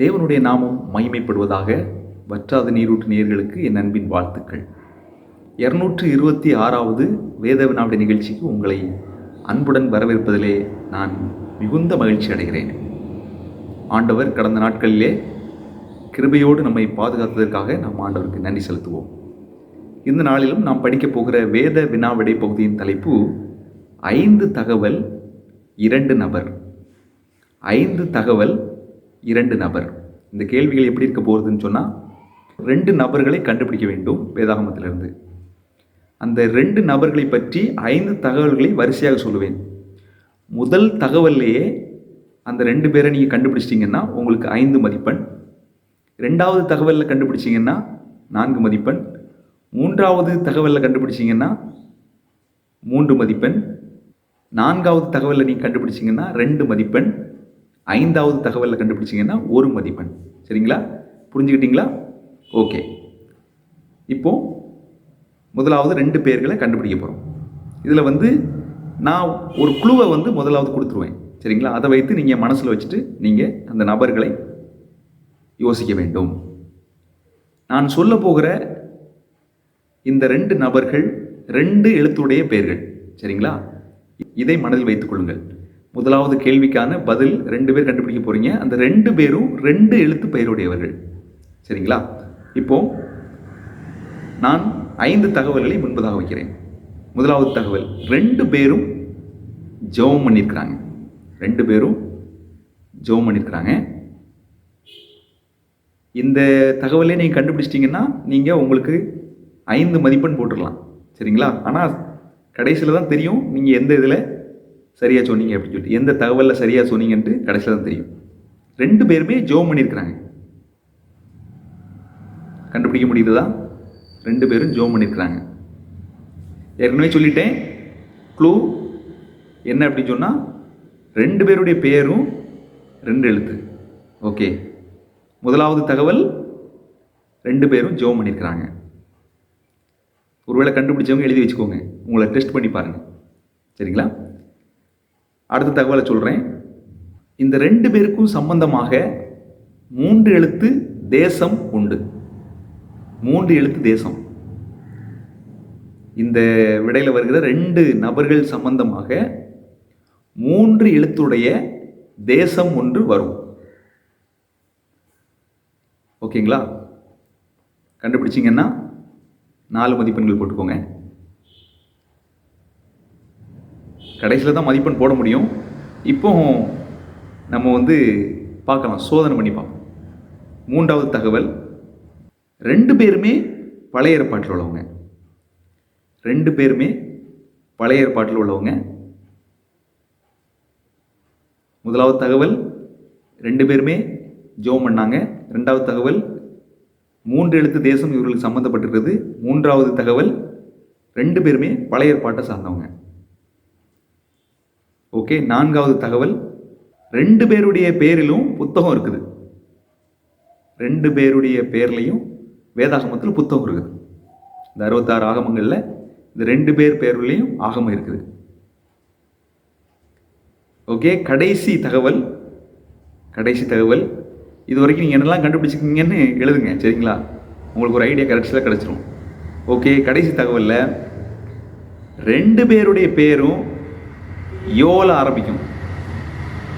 தேவனுடைய நாமம் மகிமைப்படுவதாக வற்றாத நீரூற்று நேர்களுக்கு என் அன்பின் வாழ்த்துக்கள். இருநூற்று இருபத்தி ஆறாவது வேதவினாவுடைய நிகழ்ச்சிக்கு உங்களை அன்புடன் வரவேற்பதிலே நான் மிகுந்த மகிழ்ச்சி அடைகிறேன். ஆண்டவர் கடந்த நாட்களிலே கிருபையோடு நம்மை பாதுகாத்ததற்காக நாம் ஆண்டவருக்கு நன்றி செலுத்துவோம். இந்த நாளிலும் நாம் படிக்கப் போகிற வேத வினாவிடை பகுதியின் தலைப்பு ஐந்து தகவல் இரண்டு நபர். ஐந்து தகவல் இரண்டு நபர். இந்த கேள்விகள் எப்படி இருக்க போகுதுன்னு சொன்னால் ரெண்டு நபர்களை கண்டுபிடிக்க வேண்டும் வேதாகமத்திலிருந்து. அந்த ரெண்டு நபர்களை பற்றி ஐந்து தகவல்களை வரிசையாக சொல்லுவேன். முதல் தகவல்லையே அந்த ரெண்டு பேரை நீங்கள் கண்டுபிடிச்சிட்டிங்கன்னா உங்களுக்கு ஐந்து மதிப்பெண். ரெண்டாவது தகவலில் கண்டுபிடிச்சிங்கன்னா நான்கு மதிப்பெண். மூன்றாவது தகவலில் கண்டுபிடிச்சிங்கன்னா மூன்று மதிப்பெண். நான்காவது தகவலில் நீங்கள் கண்டுபிடிச்சிங்கன்னா ரெண்டு மதிப்பெண். ஐந்தாவது தகவலில் கண்டுபிடிச்சிங்கன்னா ஒரு மதிப்பெண். சரிங்களா? புரிஞ்சுக்கிட்டீங்களா? ஓகே. இப்போ முதலாவது ரெண்டு பேர்களை கண்டுபிடிக்க போகிறோம் இதில் வந்து நான் ஒரு குழுவை வந்து முதலாவது கொடுத்துருவேன். சரிங்களா? அதை வைத்து நீங்கள் மனசில் வச்சுட்டு நீங்கள் அந்த நபர்களை யோசிக்க வேண்டும். நான் சொல்ல போகிற இந்த ரெண்டு நபர்கள் ரெண்டு எழுத்துடைய பெயர்கள். சரிங்களா? இதை மனதில் வைத்துக் கொள்ளுங்கள். முதலாவது கேள்விக்கான பதில் ரெண்டு பேர் கண்டுபிடிக்க போறீங்க. அந்த ரெண்டு பேரும் ரெண்டு எழுத்து பெயருடையவர்கள். சரிங்களா? இப்போ நான் ஐந்து தகவல்களை முன்பதாக வைக்கிறேன். முதலாவது தகவல் ரெண்டு பேரும் ஜெபம் பண்ணியிருக்கிறாங்க. ரெண்டு பேரும் ஜெபம் பண்ணியிருக்கிறாங்க. இந்த தகவலே நீங்கள் கண்டுபிடிச்சிட்டிங்கன்னா நீங்கள் உங்களுக்கு ஐந்து மதிப்பெண் போட்டுடலாம். சரிங்களா? ஆனால் கடைசியில் தான் தெரியும் நீங்கள் எந்த இதில் சரியாக சொன்னீங்க அப்படின்னு சொல்லிட்டு எந்த தகவலில் சரியாக சொன்னீங்கன்ட்டு கடைசியில் தான் தெரியும். ரெண்டு பேருமே ஜோம் பண்ணியிருக்கிறாங்க. கண்டுபிடிக்க முடியுதுதா ரெண்டு பேரும் ஜோம் பண்ணியிருக்கிறாங்க. ஏற்கனவே சொல்லிட்டேன். க்ளூ என்ன அப்படின்னு சொன்னால் ரெண்டு பேருடைய பேரும் ரெண்டு எழுத்து. ஓகே. முதலாவது தகவல் ரெண்டு பேரும் ஜோம் பண்ணியிருக்கிறாங்க. ஒருவேளை கண்டுபிடிச்சவங்க எழுதி வச்சுக்கோங்க. உங்களை டெஸ்ட் பண்ணி பாருங்கள் சரிங்களா? அடுத்த தகவலை சொல்கிறேன் இந்த ரெண்டு பேருக்கும் சம்பந்தமாக மூன்று எழுத்து தேசம் உண்டு. மூன்று எழுத்து தேசம். இந்த விடையில் வருகிற ரெண்டு நபர்கள் சம்பந்தமாக மூன்று எழுத்துடைய தேசம் ஒன்று வரும். ஓகேங்களா? கண்டுபிடிச்சிங்கன்னா நாலு மதிப்பெண்கள் போட்டுக்கோங்க. கடைசியில் தான் மதிப்பெண் போட முடியும். இப்போ நம்ம வந்து பார்க்கலாம் சோதனை பண்ணி பார்ப்போம். மூன்றாவது தகவல் ரெண்டு பேருமே பழைய ஏற்பாட்டில் உள்ளவங்க. ரெண்டு பேருமே பழைய ஏற்பாட்டில் உள்ளவங்க. முதலாவது தகவல் ரெண்டு பேருமே ஜோம் பண்ணாங்க. ரெண்டாவது தகவல் மூன்று எழுத்து தேசம் இவர்களுக்கு சம்மந்தப்பட்டிருக்கிறது மூன்றாவது தகவல் ரெண்டு பேருமே பழைய ஏற்பாட்டை சார்ந்தவங்க. ஓகே நான்காவது தகவல் ரெண்டு பேருடைய பேரிலும் புத்தகம் இருக்குது. ரெண்டு பேருடைய பேர்லையும் வேதாகமத்தில் புத்தகம் இருக்குது. இந்த அறுபத்தாறு ஆகமங்களில் இந்த ரெண்டு பேர் பேர்லையும் ஆகமம் இருக்குது. ஓகே கடைசி தகவல் கடைசி தகவல். இது வரைக்கும் நீங்கள் என்னெல்லாம் கண்டுபிடிச்சிக்கிங்கன்னு எழுதுங்க சரிங்களா? உங்களுக்கு ஒரு ஐடியா கரெக்டாக கிடச்சிரும். ஓகே கடைசி தகவலில் ரெண்டு பேருடைய பேரும் யோல ஆரம்பிக்கும்.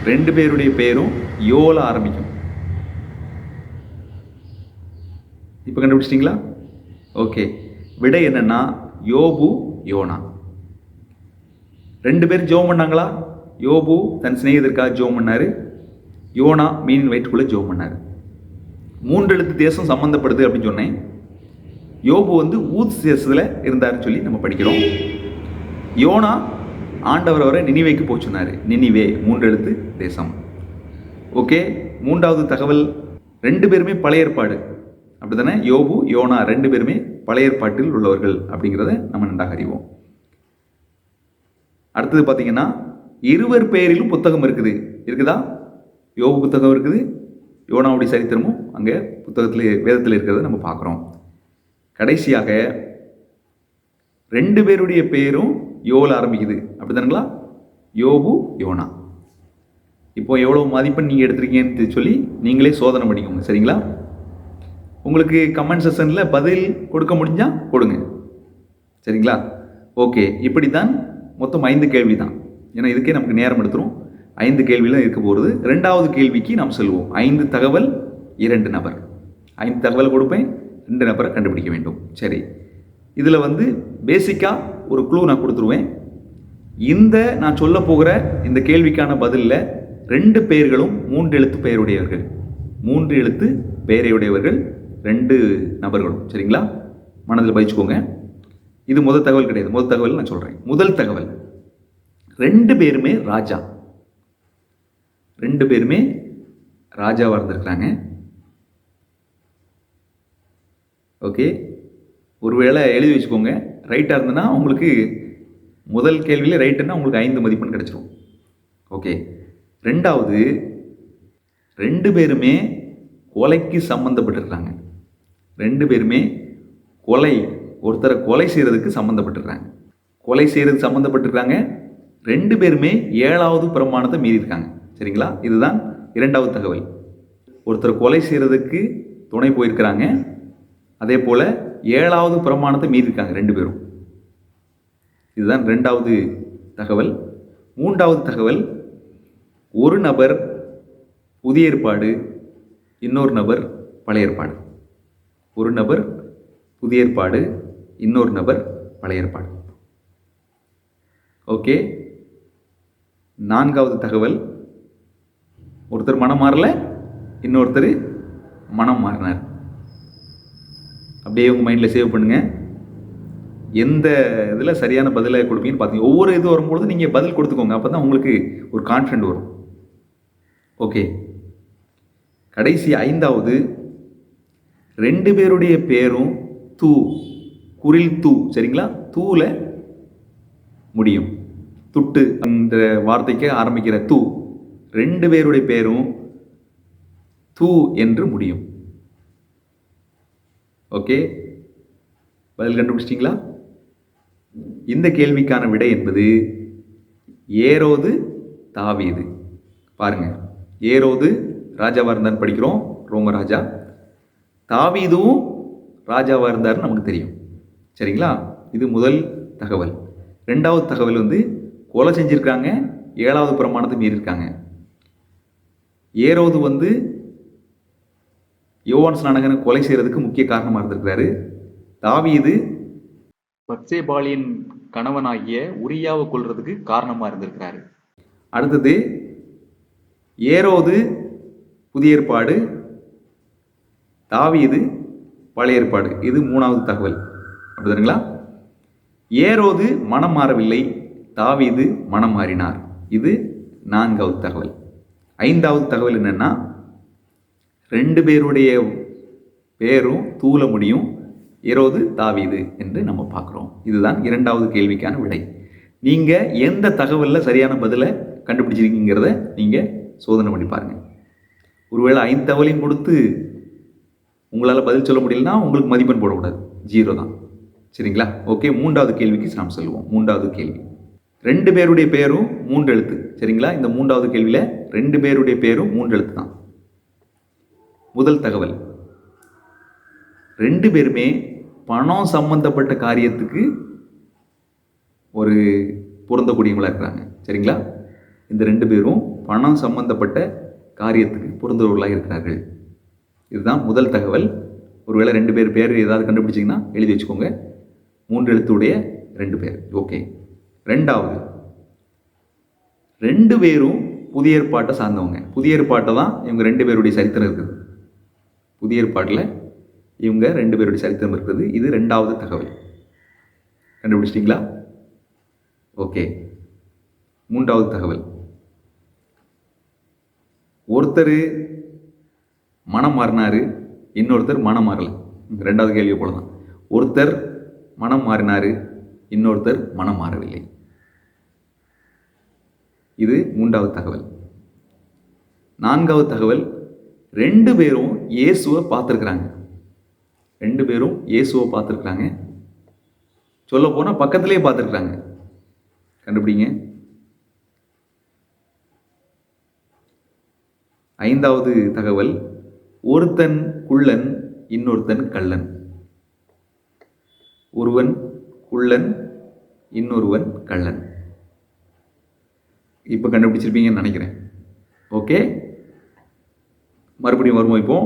ரெண்டு பேருடைய பேரும் யோல ஆரம்பிக்கும். இப்போ கண்டுபிடிச்சிட்டிங்களா? ஓகே. விடை என்னன்னா யோபு யோனா. ரெண்டு பேரும் ஜோம் பண்ணாங்களா? யோபு தன் சிநேகிதருக்காக ஜோம் பண்ணாரு. யோனா மீனின் வயிற்றுக்குள்ளே ஜோம் பண்ணார். மூன்று எழுத்து தேசம் சம்மந்தப்படுது அப்படின்னு சொன்னேன். யோபு வந்து ஊத் தேசத்தில் இருந்தாருன்னு சொல்லி நம்ம படிக்கிறோம். யோனா ஆண்டவர் அவரை நினைவைக்கு போய் நினைவே நினிவே தேசம். ஓகே மூன்றாவது தகவல் ரெண்டு பேருமே பழைய ஏற்பாடு. அப்படி தானே யோபு யோனா ரெண்டு பேருமே பழைய ஏற்பாட்டில் உள்ளவர்கள் அப்படிங்கிறத நம்ம நன்றாக அறிவோம். அடுத்தது பார்த்தீங்கன்னா இருவர் பெயரிலும் புத்தகம் இருக்குது. இருக்குதா? யோபு புத்தகம் இருக்குது. யோனாவுடைய சரித்திரமும் அங்கே புத்தகத்தில் வேதத்தில் இருக்கிறத நம்ம பார்க்குறோம். கடைசியாக ரெண்டு பேருடைய பேரும் யோவில் ஆரம்பிக்குது. அப்படி தானுங்களா? யோபு யோனா. இப்போ எவ்வளோ மதிப்பெண் நீங்கள் எடுத்திருக்கீங்கன்னு சொல்லி நீங்களே சோதனை பண்ணிக்கோங்க. சரிங்களா? உங்களுக்கு கமெண்ட் செஷனில் பதில் கொடுக்க முடிஞ்சால் கொடுங்க. சரிங்களா? ஓகே இப்படி தான் மொத்தம் ஐந்து கேள்வி தான் ஏன்னா இதுக்கே நமக்கு நேரம் எடுத்துரும். ஐந்து கேள்வியில் இருக்க போகிறது ரெண்டாவது கேள்விக்கு நாம் செல்வோம். ஐந்து தகவல் இரண்டு நபர். ஐந்து தகவல் கொடுப்பேன். ரெண்டு நபரை கண்டுபிடிக்க வேண்டும். சரி. இதில் வந்து பேசிக்காக ஒரு க்ளூ நான் கொடுத்துருவேன். இந்த நான் சொல்ல போகிற இந்த கேள்விக்கான பதிலில் ரெண்டு பெயர்களும் மூன்று எழுத்து பெயருடையவர்கள். மூன்று எழுத்து பெயரையுடையவர்கள் ரெண்டு நபர்களும். சரிங்களா? மனதில் பதிச்சுக்கோங்க. இது முதல் தகவல் கிடையாது. முதல் தகவல் நான் சொல்கிறேன் முதல் தகவல். ரெண்டு பேருமே ராஜா. ரெண்டு பேருமே ராஜாவாக இருந்திருக்கிறாங்க. ஓகே? ஒருவேளை எழுதி வச்சுக்கோங்க. ரைட்டாக இருந்ததுன்னா உங்களுக்கு முதல் கேள்வியில் ரைட்டுன்னா உங்களுக்கு ஐந்து மதிப்பெண் கிடச்சிரும். ஓகே ரெண்டாவது ரெண்டு பேருமே கொலைக்கு சம்மந்தப்பட்டிருக்காங்க ரெண்டு பேருமே கொலை ஒருத்தரை கொலை செய்கிறதுக்கு சம்மந்தப்பட்டிருக்காங்க கொலை செய்கிறதுக்கு சம்மந்தப்பட்டிருக்காங்க ரெண்டு பேருமே ஏழாவது பிரமாணத்தை மீறியிருக்காங்க சரிங்களா? இதுதான் இரண்டாவது தகவல். ஒருத்தர் கொலை செய்கிறதுக்கு துணை போயிருக்கிறாங்க. அதே போல் ஏழாவது பிரமாணத்தை மீறியிருக்காங்க ரெண்டு பேரும். இதுதான் ரெண்டாவது தகவல். மூன்றாவது தகவல் ஒரு நபர் புதிய ஏற்பாடு இன்னொரு நபர் பழைய ஏற்பாடு. ஒரு நபர் புதிய ஏற்பாடு இன்னொரு நபர் பழைய ஏற்பாடு. ஓகே. நான்காவது தகவல் ஒருத்தர் மனம் மாறல இன்னொருத்தர் மனம் மாறினார். அப்படியே உங்கள் மைண்டில் சேவ் பண்ணுங்கள் எந்த இதில் சரியான பதிலை கொடுப்பீங்கன்னு பார்த்தீங்க ஒவ்வொரு இது வரும்பொழுது நீங்கள் பதில் கொடுத்துக்கோங்க. அப்போ தான் உங்களுக்கு ஒரு கான்ஃபிடென்ட் வரும். ஓகே கடைசி ஐந்தாவது. ரெண்டு பேருடைய பேரும் தூ குரில் தூ சரிங்களா? தூவில் முடியும். துட்டு அந்த வார்த்தைக்கு ஆரம்பிக்கிற தூ. ரெண்டு பேருடைய பேரும் தூ என்று முடியும். ஓகே? பதில் கண்டுபிடிச்சிட்டிங்களா? இந்த கேள்விக்கான விடை என்பது ஏரோது தாவீது. பாருங்க. ஏரோது ராஜாவாக இருந்தான்னு படிக்கிறோம் ரோமராஜா தாவீதும் ராஜாவாக இருந்தாருன்னு நமக்கு தெரியும். சரிங்களா? இது முதல் தகவல். ரெண்டாவது தகவல் வந்து கொலை செஞ்சுருக்காங்க. ஏழாவது பிரமாணத்தை மீறியிருக்காங்க. ஏரோது வந்து யோவான் ஸ்நானகனை கொலை செய்கிறதுக்கு முக்கிய காரணமாக இருந்திருக்கிறாரு. தாவீது பச்சேபாலியின் கணவனாகிய உரியாவை கொள்றதுக்கு காரணமாக இருந்திருக்கிறாரு. அடுத்தது ஏரோது புதிய ஏற்பாடு தாவீது பழைய ஏற்பாடு. இது மூணாவது தகவல். அப்படிதானுங்களா ஏரோது மனம் மாறவில்லை தாவீது மனம் மாறினார். இது நான்காவது தகவல். ஐந்தாவது தகவல் என்னன்னா ரெண்டு பேருடைய பேரும் தூள முடியும். ஏரோது தாவீது என்று நம்ம பார்க்குறோம். இதுதான் இரண்டாவது கேள்விக்கான விடை. நீங்கள் எந்த தகவலில் சரியான பதிலை கண்டுபிடிச்சிருக்கீங்கிறத நீங்கள் சோதனை பண்ணி பாருங்கள் ஒருவேளை ஐந்து தகவலையும் கொடுத்து உங்களால் பதில் சொல்ல முடியலன்னா உங்களுக்கு மதிப்பெண் போடக்கூடாது. ஜீரோ தான். சரிங்களா? ஓகே மூன்றாவது கேள்விக்கு நாம் செல்வோம். மூன்றாவது கேள்வி. ரெண்டு பேருடைய பேரும் மூன்று எழுத்து சரிங்களா? இந்த மூன்றாவது கேள்வியில் ரெண்டு பேருடைய பேரும் மூன்று எழுத்து தான். முதல் தகவல். ரெண்டு பேருமே பணம் சம்பந்தப்பட்ட காரியத்துக்கு ஒரு பொருந்தக்கூடியவங்களாக இருக்கிறாங்க. சரிங்களா? இந்த ரெண்டு பேரும் பணம் சம்பந்தப்பட்ட காரியத்துக்கு பொருந்தவர்களாக இருக்கிறார்கள். இதுதான் முதல் தகவல். ஒருவேளை ரெண்டு பேர் பேர் ஏதாவது கண்டுபிடிச்சிங்கன்னா எழுதி வச்சுக்கோங்க. மூன்று எழுத்துடைய ரெண்டு பேர். ஓகே. ரெண்டாவது ரெண்டு பேரும் புதிய ஏற்பாட்டை சார்ந்தவங்க. புதிய ஏற்பாட்டை தான் இவங்க ரெண்டு பேருடைய சரித்திரம் இருக்குது. புதிய ஏற்பாட்டில் இவங்க ரெண்டு பேருடைய சரித்திரம் இருக்கிறது. இது ரெண்டாவது தகவல். கண்டுபிடிச்சிட்டிங்களா? ஓகே. மூன்றாவது தகவல். ஒருத்தர் மனம் மாறினார் இன்னொருத்தர் மனம் மாறலை. ரெண்டாவது கேள்வி போல தான் ஒருத்தர் மனம் மாறினார் இன்னொருத்தர் மனம் மாறவில்லை. இது மூன்றாவது தகவல். நான்காவது தகவல் ரெண்டு பேரும் இயேசுவை பார்த்துருக்குறாங்க. ரெண்டு பேரும் இயேசுவை பார்த்துருக்குறாங்க. சொல்ல போனால் பக்கத்துலேயே பார்த்துருக்குறாங்க. கண்டுபிடிங்க. ஐந்தாவது தகவல் ஒருத்தன் குள்ளன் இன்னொருத்தன் கள்ளன். ஒருவன் குள்ளன் இன்னொருவன் கள்ளன். இப்போ கண்டுபிடிச்சிருப்பீங்கன்னு நினைக்கிறேன். ஓகே மறுபடியும் வருவோம் இப்போ.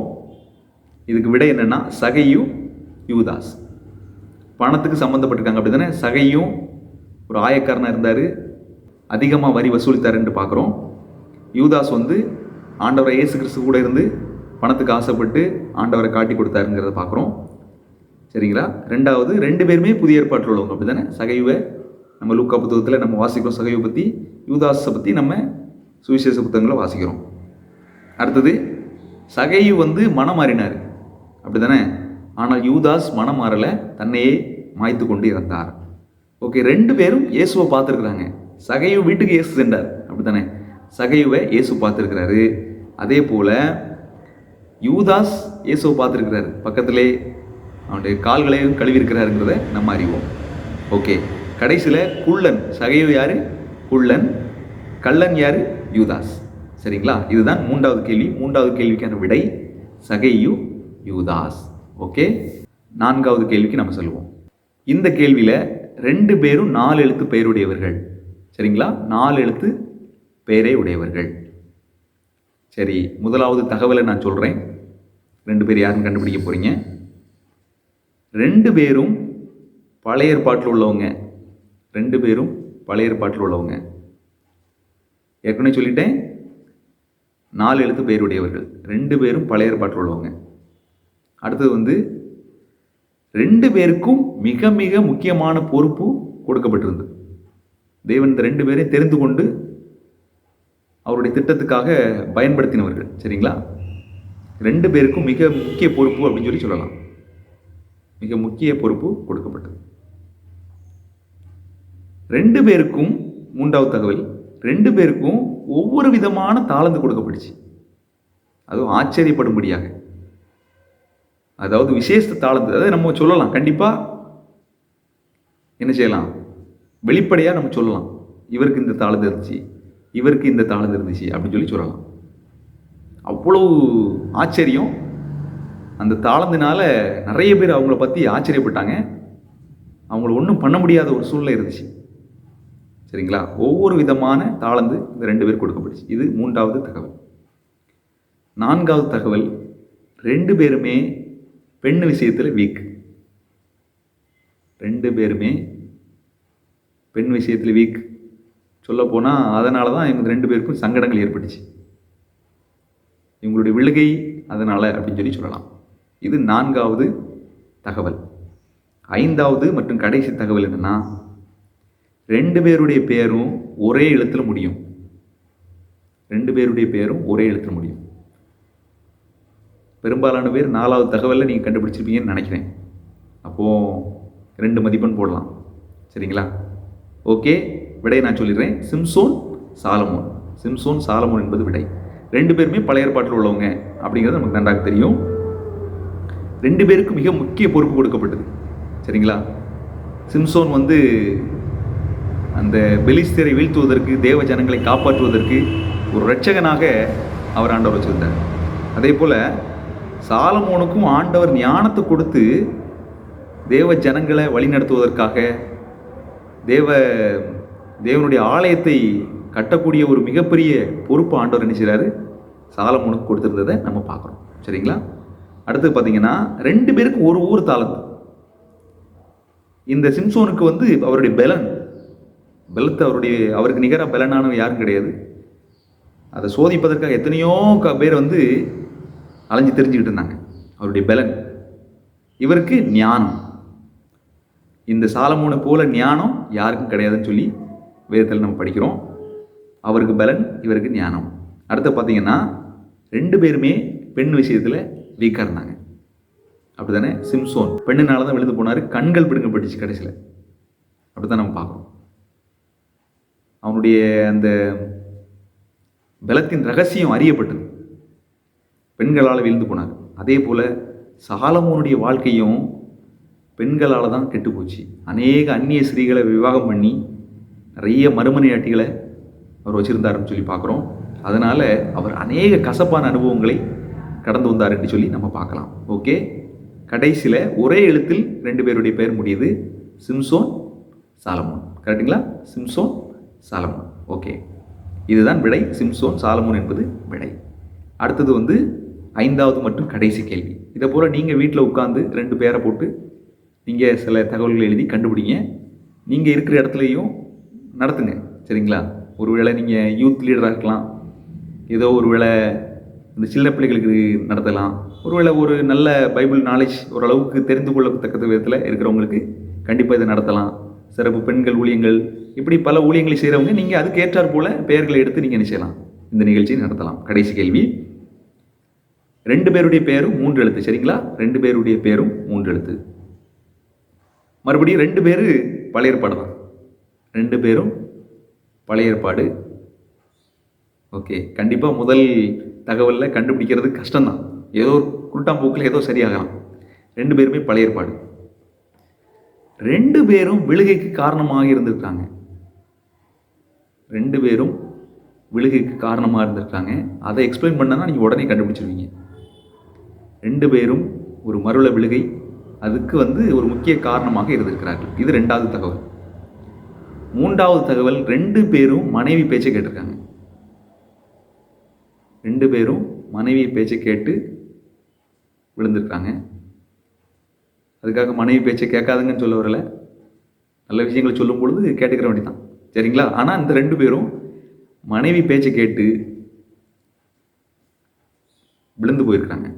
இதுக்கு விடை என்னென்னா சகையும் யூதாஸ். பணத்துக்கு சம்மந்தப்பட்டிருக்காங்க அப்படி தானே சகையும் ஒரு ஆயக்காரனாக இருந்தார். அதிகமாக வரி வசூலித்தாருன்னு பார்க்குறோம். யூதாஸ் வந்து ஆண்டவரை இயேசு கிறிஸ்து கூட இருந்து பணத்துக்கு ஆசைப்பட்டு ஆண்டவரை காட்டி கொடுத்தாருங்கிறத பார்க்குறோம். சரிங்களா? ரெண்டாவது ரெண்டு பேருமே புதிய ஏற்பாட்டில் உள்ளவங்க அப்படி தானே சகைவை நம்ம லூக்கா புத்தகத்தில் நம்ம வாசிக்கிறோம். சகைவை பற்றி யூதாஸை பற்றி நம்ம சுவிசேஷ புத்தகங்களை வாசிக்கிறோம். அடுத்தது சகையு வந்து மனம் மாறினார் அப்படி தானே ஆனால் யூதாஸ் மனம் மாறலை தன்னையே மாய்த்து கொண்டு இறந்தார். ஓகே ரெண்டு பேரும் இயேசுவை பார்த்துருக்குறாங்க. சகையு வீட்டுக்கு இயேசு சென்றார். அப்படி தானே சகையுவை இயேசு பார்த்துருக்கிறாரு. அதே போல் யூதாஸ் இயேசுவை பார்த்துருக்கிறாரு. பக்கத்திலே அவனுடைய கால்களையும் கழுவிருக்கிறாருங்கிறத நம்ம அறிவோம். ஓகே கடைசியில் குள்ளன் சகையு யார்? குள்ளன் கள்ளன் யார்? யூதாஸ். சரிங்களா? இதுதான் மூன்றாவது கேள்வி. மூன்றாவது கேள்விக்கான விடை சகையு யூதாஸ். ஓகே? நான்காவது கேள்விக்கு நம்ம சொல்லுவோம் இந்த கேள்வியில் ரெண்டு பேரும் நாலு எழுத்து பெயருடையவர்கள். சரிங்களா? நாலு எழுத்து பெயரே உடையவர்கள். சரி முதலாவது தகவலை நான் சொல்கிறேன் ரெண்டு பேர் யாருன்னு கண்டுபிடிக்க போகிறீங்க ரெண்டு பேரும் பழைய ஏற்பாட்டில் உள்ளவங்க. ரெண்டு பேரும் பழைய ஏற்பாட்டில் உள்ளவங்க. ஏற்கனவே சொல்லிட்டேன். நாலு எழுத்து பெயருடையவர்கள். ரெண்டு பேரும் பழைய ஏற்பாட்டில் உள்ளவங்க. அடுத்தது வந்து ரெண்டு பேருக்கும் மிக மிக முக்கியமான பொறுப்பு கொடுக்கப்பட்டிருந்தது. தேவன் இந்த ரெண்டு பேரையும் தெரிந்து கொண்டு அவருடைய திட்டத்துக்காக பயன்படுத்தினவர்கள். சரிங்களா? ரெண்டு பேருக்கும் மிக முக்கிய பொறுப்பு அப்படின்னு சொல்லி சொல்லலாம். மிக முக்கிய பொறுப்பு கொடுக்கப்பட்டது. ரெண்டு பேருக்கும் மூன்றாவது தகவல் ரெண்டு பேருக்கும் ஒவ்வொரு விதமான தாளந்து கொடுக்கப்பட்டுச்சு. அதுவும் ஆச்சரியப்படும்படியாக. அதாவது விசேஷ தாளந்து அதாவது நம்ம சொல்லலாம் கண்டிப்பாக என்ன செய்யலாம்? வெளிப்படையாக நம்ம சொல்லலாம். இவருக்கு இந்த தாளந்து இருந்துச்சு இவருக்கு இந்த தாளந்து இருந்துச்சு அப்படின்னு சொல்லி சொல்லலாம். அவ்வளவு ஆச்சரியம். அந்த தாளந்தினால நிறைய பேர் அவங்கள பற்றி ஆச்சரியப்பட்டாங்க. அவங்கள ஒன்றும் பண்ண முடியாத ஒரு சூழ்நிலை இருந்துச்சு. சரிங்களா? ஒவ்வொரு விதமான தாளந்து இந்த ரெண்டு பேர் கொடுக்கப்பட்டுச்சு. இது மூன்றாவது தகவல். நான்காவது தகவல் ரெண்டு பேருமே பெண் விஷயத்தில் வீக் ரெண்டு பேருமே பெண் விஷயத்தில் வீக் சொல்லப்போனால் அதனால தான் இவங்க ரெண்டு பேருக்கும் சங்கடங்கள் ஏற்பட்டுச்சு. இவங்களுடைய விழுகை அதனால் அப்படின்னு சொல்லி சொல்லலாம். இது நான்காவது தகவல். ஐந்தாவது மற்றும் கடைசி தகவல் என்னென்னா ரெண்டு பேருடைய பேரும் ஒரே எழுத்தில் முடியும். ரெண்டு பேருடைய பேரும் ஒரே எழுத்தில் முடியும். பெரும்பாலான பேர் நாலாவது தகவலில் நீங்கள் கண்டுபிடிச்சிருப்பீங்கன்னு நினைக்கிறேன். அப்போது ரெண்டு மதிப்பெண் போடலாம். சரிங்களா? ஓகே விடையை நான் சொல்லிடுறேன். சிம்சோன் சாலமோன். சிம்சோன் சாலமோன் என்பது விடை. ரெண்டு பேருமே பழைய ஏற்பாட்டில் உள்ளவங்க அப்படிங்கிறது நமக்கு நன்றாக தெரியும். ரெண்டு பேருக்கு மிக முக்கிய பொறுப்பு கொடுக்கப்பட்டது. சரிங்களா? சிம்சோன் வந்து அந்த பெலிஸ்தரை வீழ்த்துவதற்கு தேவ ஜனங்களை காப்பாற்றுவதற்கு ஒரு இரட்சகனாக அவர் ஆண்டவர் வச்சிருந்தார். அதே போல் சாலமோனுக்கும் ஆண்டவர் ஞானத்தை கொடுத்து தேவ ஜனங்களை வழிநடத்துவதற்காக தேவ தேவனுடைய ஆலயத்தை கட்டக்கூடிய ஒரு மிகப்பெரிய பொறுப்பு ஆண்டவர் என்ன சாலமோனுக்கு கொடுத்துருந்ததை நம்ம பார்க்குறோம். சரிங்களா? அடுத்து பார்த்தீங்கன்னா ரெண்டு பேருக்கும் ஒரு ஊர் தாளத்து. இந்த சிம்சோனுக்கு வந்து அவருடைய பெலன் பெலத்து அவருடைய அவருக்கு நிகராக பெலனானவன் யாரும் கிடையாது. அதை சோதிப்பதற்காக எத்தனையோ க பேர் வந்து அலைஞ்சு தெரிஞ்சுக்கிட்டு இருந்தாங்க. அவருடைய பலன். இவருக்கு ஞானம். இந்த சாலமோனை போல ஞானம் யாருக்கும் கிடையாதுன்னு சொல்லி வேதத்தில் நம்ம படிக்கிறோம். அவருக்கு பலன் இவருக்கு ஞானம். அடுத்து பார்த்தீங்கன்னா ரெண்டு பேருமே பெண் விஷயத்தில் வீக்காக இருந்தாங்க. அப்படி தானே சிம்சோன். பெண்ணுனால தான் விழுந்து போனார். கண்கள் பிடுங்கப்பட்டுச்சு கடைசியில். அப்படி தான் நம்ம பார்க்குறோம். அவனுடைய அந்த பலத்தின் ரகசியம் அறியப்பட்டது. பெண்களால் விழுந்து போனாங்க அதே போல் சாலமோனுடைய வாழ்க்கையும் பெண்களால் தான் கெட்டு போச்சு. அநேக அந்நிய ஸ்திரீகளை விவாகம் பண்ணி நிறைய மறுமனையாட்டிகளை அவர் வச்சுருந்தாருன்னு சொல்லி பார்க்குறோம். அதனால் அவர் அநேக கசப்பான அனுபவங்களை கடந்து வந்தாருன்னு என்று சொல்லி நம்ம பார்க்கலாம். ஓகே? கடைசியில் ஒரே எழுத்தில் ரெண்டு பேருடைய பெயர் முடியுது சிம்சோன் சாலமோன். கரெக்டுங்களா சிம்சோன் சாலமோன். ஓகே இதுதான் விடை. சிம்சோன் சாலமோன் என்பது விடை. அடுத்தது வந்து ஐந்தாவது மற்றும் கடைசி கேள்வி. இதை போல் நீங்கள் வீட்டில் உட்காந்து ரெண்டு பேரை போட்டு நீங்கள் சில தகவல்களை எழுதி கண்டுபிடிங்க. நீங்கள் இருக்கிற இடத்துலையும் நடத்துங்க. சரிங்களா? ஒருவேளை நீங்கள் யூத் லீடராக இருக்கலாம். ஏதோ ஒருவேளை இந்த சின்ன பிள்ளைகளுக்கு நடத்தலாம். ஒருவேளை ஒரு நல்ல பைபிள் நாலேஜ் ஓரளவுக்கு தெரிந்து கொள்ளத்தக்க விதத்தில் இருக்கிறவங்களுக்கு கண்டிப்பாக இதை நடத்தலாம். சிறப்பு பெண்கள் ஊழியங்கள் இப்படி பல ஊழியங்களை செய்கிறவங்க நீங்கள் அதுக்கு ஏற்றாற் போல் பெயர்களை எடுத்து நீங்கள் என்ன செய்யலாம்? இந்த நிகழ்ச்சியை நடத்தலாம். கடைசி கேள்வி. ரெண்டு பேருடைய பேரும் மூன்று எழுத்து சரிங்களா? ரெண்டு பேருடைய பேரும் மூன்று எழுத்து. மறுபடியும் ரெண்டு பேர் பழைய ஏற்பாடு தான். ரெண்டு பேரும் பழைய ஏற்பாடு. ஓகே கண்டிப்பாக முதல் தகவலில் கண்டுபிடிக்கிறது கஷ்டம்தான். ஏதோ ஒரு குருட்டாம்போக்கில் ஏதோ சரியாகலாம். ரெண்டு பேருமே பழைய ஏற்பாடு. ரெண்டு பேரும் விழுகைக்கு காரணமாக இருந்திருக்காங்க. ரெண்டு பேரும் விழுகைக்கு காரணமாக இருந்திருக்காங்க. அதை எக்ஸ்பிளைன் பண்ணனா நீங்கள் உடனே கண்டுபிடிச்சிருவீங்க. ரெண்டு பேரும் ஒரு மருள விழுகை அதுக்கு வந்து ஒரு முக்கிய காரணமாக இருந்திருக்கிறார்கள். இது ரெண்டாவது தகவல். மூன்றாவது தகவல் ரெண்டு பேரும் மனைவி பேச்சை கேட்டிருக்காங்க. ரெண்டு பேரும் மனைவி பேச்சை கேட்டு விழுந்திருக்காங்க. அதுக்காக மனைவி பேச்சை கேட்காதுங்கன்னு சொல்ல வரல. நல்ல விஷயங்களை சொல்லும் பொழுது கேட்டுக்கிற வேண்டியதான் சரிங்களா? ஆனால் இந்த ரெண்டு பேரும் மனைவி பேச்சை கேட்டு விழுந்து போயிருக்காங்க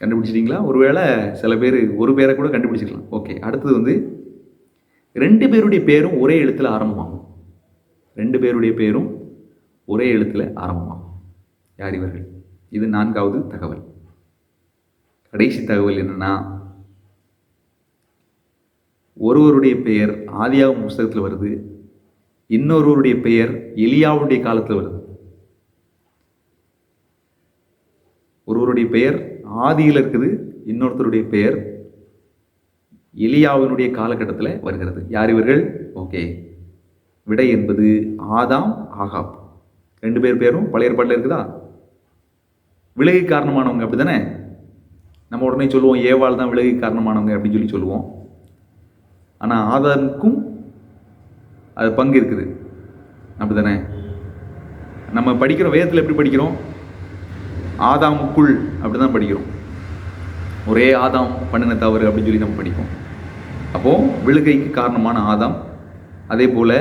கண்டுபிடிச்சிட்டிங்களா? ஒருவேளை சில பேர் ஒரு பேரை கூட கண்டுபிடிச்சிக்கலாம் ஓகே அடுத்தது வந்து ரெண்டு பேருடைய பேரும் ஒரே எழுத்தில் ஆரம்பமாகும். ரெண்டு பேருடைய பேரும் ஒரே எழுத்தில் ஆரம்பமாகும். யார் இவர்கள்? இது நான்காவது தகவல். கடைசி தகவல் என்னென்னா ஒருவருடைய பெயர் ஆதியாகும் புஸ்தகத்தில் வருது. இன்னொருவருடைய பெயர் எலியாவுடைய காலத்தில் வருது. ஒருவருடைய பெயர் ஆதியில் இருக்குது இன்னொருத்தருடைய பெயர் எலியாவினுடைய காலகட்டத்தில் வருகிறது. யார் இவர்கள்? ஓகே. விடை என்பது ஆதாம் ஆகாப். ரெண்டு பேர் பேரும் பழைய ஏற்பாட்டில் இருக்குதா? விலகி காரணமானவங்க அப்படி தானே நம்ம உடனே சொல்லுவோம் ஏவாள் தான் விலகி காரணமானவங்க அப்படின்னு சொல்லி சொல்லுவோம். ஆனால் ஆதாமுக்கும் அது பங்கு இருக்குது. அப்படி தானே நம்ம படிக்கிற வேதத்தில் எப்படி படிக்கிறோம்? ஆதாமுக்குள் அப்படி தான் படிக்கிறோம். ஒரே ஆதாம் பண்ணின தவறு அப்படின்னு சொல்லி நம்ம படிப்போம். அப்போது விழுகைக்கு காரணமான ஆதாம் அதே போல்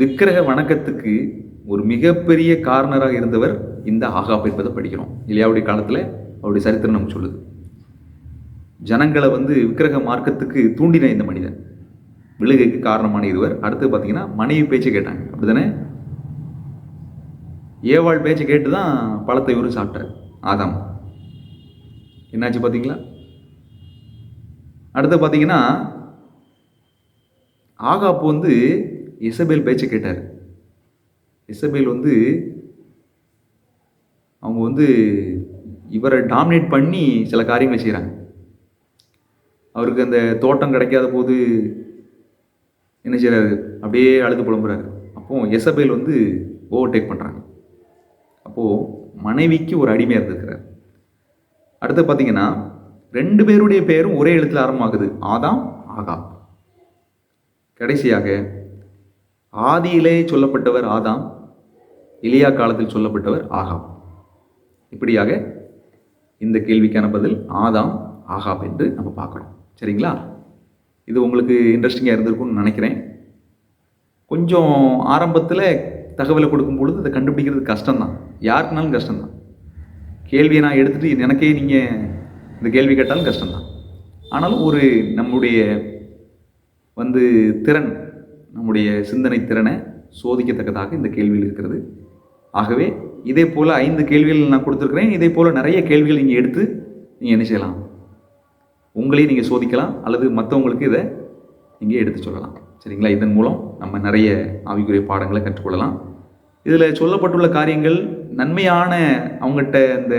விக்கிரக வணக்கத்துக்கு ஒரு மிகப்பெரிய காரணராக இருந்தவர் இந்த ஆகாப் என்பதை படிக்கிறோம். இல்லையாவுடைய காலத்தில் அவருடைய சரித்திரம் நமக்கு சொல்லுது. ஜனங்களை வந்து விக்கிரக மார்க்கத்துக்கு தூண்டின இந்த மனிதன். விழுகைக்கு காரணமான இருவர். அடுத்து பார்த்தீங்கன்னா மனைவி பேச்சு கேட்டாங்க. அப்படிதானே ஏவாள் பேச்சை கேட்டு தான் பழத்தை இவரும் சாப்பிட்டார் ஆதாம். என்னாச்சு பார்த்தீங்களா? அடுத்து பார்த்தீங்கன்னா ஆகாப்பு வந்து இசபேல் பேச்சை கேட்டார். இசபேல் வந்து அவங்க வந்து இவரை டாமினேட் பண்ணி சில காரியங்களை செய்கிறாங்க அவருக்கு அந்த தோட்டம் கிடைக்காத போது என்ன செய்கிறாரு அப்படியே அழுது புலம்புறாரு. அப்போது எசபேல் வந்து ஓவர்டேக் பண்ணுறாங்க அப்போது மனைவிக்கு ஒரு அடிமையாக இருந்திருக்கிறார். அடுத்து பார்த்தீங்கன்னா ரெண்டு பேருடைய பெயரும் ஒரே எழுத்தில் ஆரம்பமாகுது. ஆதாம் ஆகாம் கடைசியாக ஆதியிலே சொல்லப்பட்டவர் ஆதாம் இலியா காலத்தில் சொல்லப்பட்டவர் ஆகாம் இப்படியாக இந்த கேள்விக்கான பதில் ஆதாம் ஆகாப் என்று நம்ம பார்க்கணும். சரிங்களா? இது உங்களுக்கு இன்ட்ரெஸ்டிங்காக இருந்திருக்கும்னு நினைக்கிறேன். கொஞ்சம் ஆரம்பத்தில் தகவலை கொடுக்கும் பொழுது அதை கண்டுபிடிக்கிறது கஷ்டம்தான். யாருக்குனாலும் கஷ்டம்தான். கேள்வியை நான் எடுத்துகிட்டு எனக்கே நீங்கள் இந்த கேள்வி கேட்டாலும் கஷ்டம்தான். ஆனாலும் ஒரு நம்முடைய வந்து திறன் நம்முடைய சிந்தனை திறனை சோதிக்கத்தக்கதாக இந்த கேள்வியில் இருக்கிறது. ஆகவே இதே போல் ஐந்து கேள்விகள் நான் கொடுத்துருக்குறேன். இதே போல் நிறைய கேள்விகள் நீங்கள் எடுத்து நீங்கள் என்ன செய்யலாம்? உங்களையும் நீங்கள் சோதிக்கலாம் அல்லது மற்றவங்களுக்கு இதை நீங்கள் எடுத்து சொல்லலாம். சரிங்களா? இதன் மூலம் நம்ம நிறைய ஆவிக்குரிய பாடங்களை கற்றுக்கொள்ளலாம். இதில் சொல்லப்பட்டுள்ள காரியங்கள் நன்மையான அவங்ககிட்ட இந்த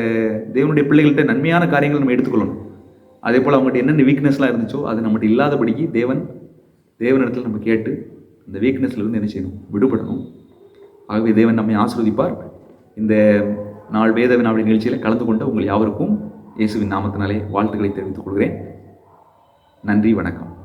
தேவனுடைய பிள்ளைகள்கிட்ட நன்மையான காரியங்கள் நம்ம எடுத்துக்கொள்ளணும். அதே போல் அவங்ககிட்ட என்னென்ன வீக்னஸ்லாம் இருந்துச்சோ அது நம்மகிட்ட இல்லாதபடிக்கு தேவன் தேவனிடத்தில் நம்ம கேட்டு அந்த வீக்னஸ்லேருந்து என்ன செய்யணும்? விடுபடணும். ஆகவே தேவன் நம்மை ஆசிர்வதிப்பார். இந்த நாள் வேத வினாவளி நிகழ்ச்சியில் கலந்து கொண்ட உங்கள் யாவருக்கும் இயேசுவின் நாமத்தினாலே வாழ்த்துக்களை தெரிவித்துக் கொள்கிறேன். நன்றி வணக்கம்.